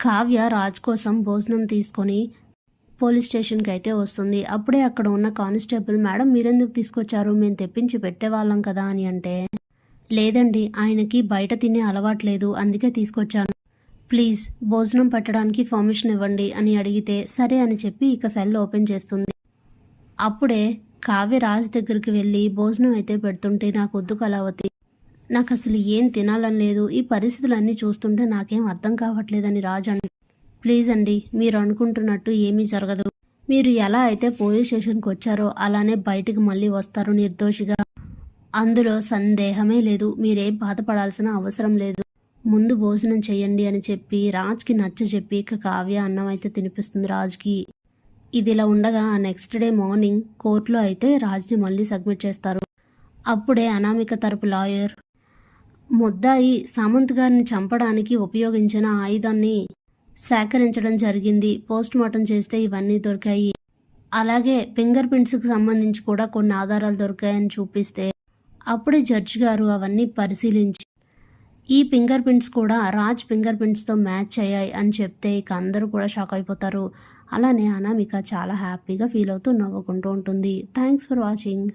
కావ్య రాజ్ కోసం భోజనం తీసుకొని పోలీస్ స్టేషన్కి అయితే వస్తుంది. అప్పుడే అక్కడ ఉన్న కానిస్టేబుల్ మేడం మీరెందుకు తీసుకొచ్చారు? మేము తెప్పించి పెట్టేవాళ్ళం కదా అని అంటే లేదండి ఆయనకి బయట తినే అలవాట్లేదు అందుకే తీసుకొచ్చాను. ప్లీజ్ భోజనం పెట్టడానికి పర్మిషన్ ఇవ్వండి అని అడిగితే సరే అని చెప్పి ఇక సెల్ ఓపెన్ చేస్తుంది. అప్పుడే కావ్య రాజ్ దగ్గరికి వెళ్ళి భోజనం అయితే పెడుతుంటే నాకు వద్దు కళావతి నాకు అసలు ఏం తినాలని లేదు. ఈ పరిస్థితులన్నీ చూస్తుంటే నాకేం అర్థం కావట్లేదని రాజు అండి ప్లీజ్ అండి మీరు అనుకుంటున్నట్టు ఏమీ జరగదు. మీరు ఎలా అయితే పోలీస్ స్టేషన్కి వచ్చారో అలానే బయటికి మళ్ళీ వస్తారు నిర్దోషిగా. అందులో సందేహమే లేదు. మీరేం బాధపడాల్సిన అవసరం లేదు. ముందు భోజనం చేయండి అని చెప్పి రాజ్కి నచ్చ చెప్పి ఇక కావ్య అన్నం అయితే తినిపిస్తుంది రాజ్కి. ఇది ఇలా ఉండగా ఆ నెక్స్ట్ డే మార్నింగ్ కోర్టులో అయితే రాజ్ని మళ్ళీ సబ్మిట్ చేస్తారు. అప్పుడే అనామిక తరపు లాయర్ ముద్దాయి సామంత్ గారిని చంపడానికి ఉపయోగించిన ఆయుధాన్ని సేకరించడం జరిగింది. పోస్ట్ మార్టం చేస్తే ఇవన్నీ దొరికాయి. అలాగే ఫింగర్ ప్రింట్స్కి సంబంధించి కూడా కొన్ని ఆధారాలు దొరికాయని చూపిస్తే అప్పుడే జడ్జి గారు అవన్నీ పరిశీలించి ఈ ఫింగర్ ప్రింట్స్ కూడా రాజ్ ఫింగర్ ప్రింట్స్తో మ్యాచ్ అయ్యాయి అని చెప్తే ఇక అందరూ కూడా షాక్ అయిపోతారు. అలానే అనామిక చాలా హ్యాపీగా ఫీల్ అవుతూ నవ్వుకుంటూ ఉంటుంది. Thanks for watching.